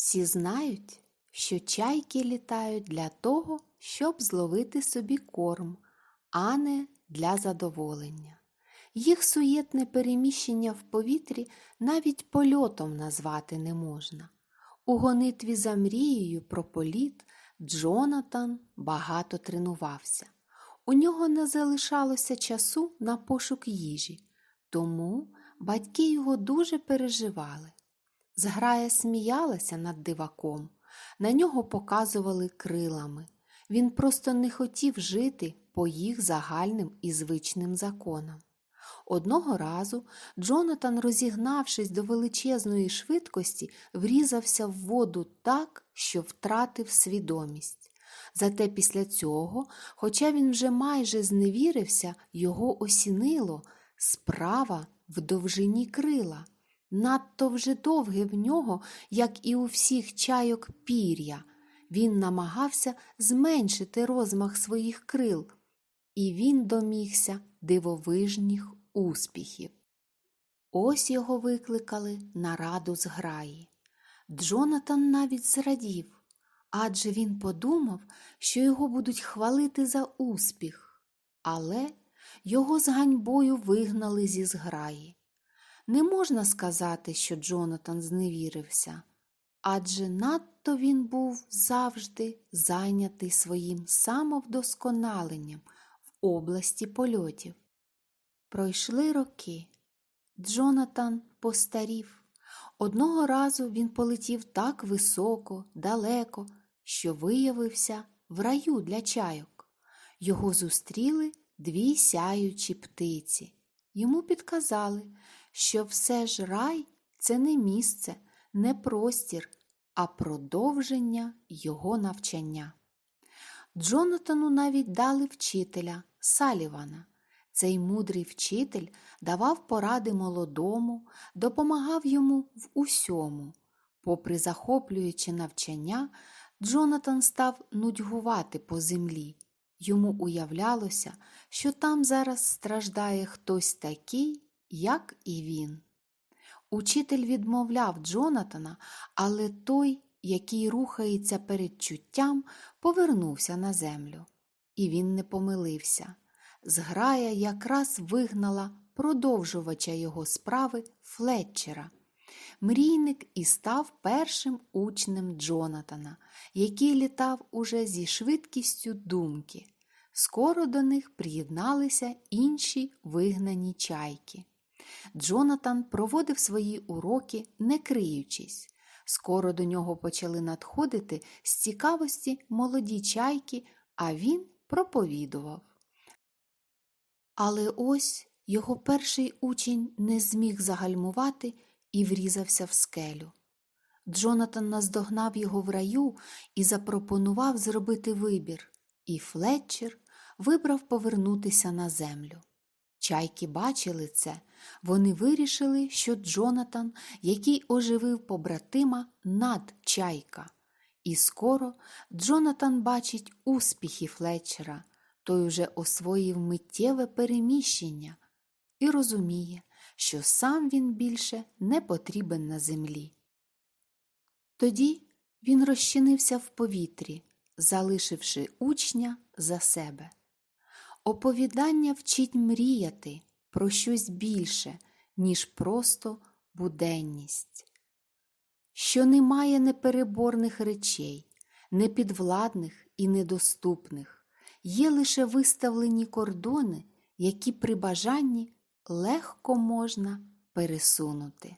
Всі знають, що чайки літають для того, щоб зловити собі корм, а не для задоволення. Їх суєтне переміщення в повітрі навіть польотом назвати не можна. У гонитві за мрією про політ Джонатан багато тренувався. У нього не залишалося часу на пошук їжі, тому батьки його дуже переживали. Зграя сміялася над диваком, на нього показували крилами. Він просто не хотів жити по їх загальним і звичним законам. Одного разу Джонатан, розігнавшись до величезної швидкості, врізався в воду так, що втратив свідомість. Зате після цього, хоча він вже майже зневірився, його осінило справа в довжині крила. Надто вже довге в нього, як і у всіх чайок пір'я. Він намагався зменшити розмах своїх крил, і він домігся дивовижних успіхів. Ось його викликали на раду зграї. Джонатан навіть зрадів, адже він подумав, що його будуть хвалити за успіх, але його з ганьбою вигнали зі зграї. Не можна сказати, що Джонатан зневірився, адже надто він був завжди зайнятий своїм самовдосконаленням в області польотів. Пройшли роки. Джонатан постарів. Одного разу він полетів так високо, далеко, що виявився в раю для чайок. Його зустріли дві сяючі птиці. Йому підказали, що все ж рай це не місце, не простір, а продовження його навчання. Джонатану навіть дали вчителя Салівана. Цей мудрий вчитель давав поради молодому, допомагав йому в усьому. Попри захоплююче навчання, Джонатан став нудьгувати по землі. Йому уявлялося, що там зараз страждає хтось такий, як і він. Учитель відмовляв Джонатана, але той, який рухається перед чуттям, повернувся на землю. І він не помилився. Зграя якраз вигнала продовжувача його справи Флетчера. Мрійник і став першим учнем Джонатана, який літав уже зі швидкістю думки. Скоро до них приєдналися інші вигнані чайки. Джонатан проводив свої уроки, не криючись. Скоро до нього почали надходити з цікавості молоді чайки, а він проповідував. Але ось його перший учень не зміг загальмувати і врізався в скелю. Джонатан наздогнав його в раю і запропонував зробити вибір, і Флетчер вибрав повернутися на землю. Чайки бачили це, вони вирішили, що Джонатан, який оживив побратима над чайка. І скоро Джонатан бачить успіхи Флетчера, той уже освоїв миттєве переміщення і розуміє, що сам він більше не потрібен на землі. Тоді він розчинився в повітрі, залишивши учня за себе. Оповідання вчить мріяти про щось більше, ніж просто буденність, що немає непереборних речей, непідвладних і недоступних, є лише виставлені кордони, які при бажанні легко можна пересунути.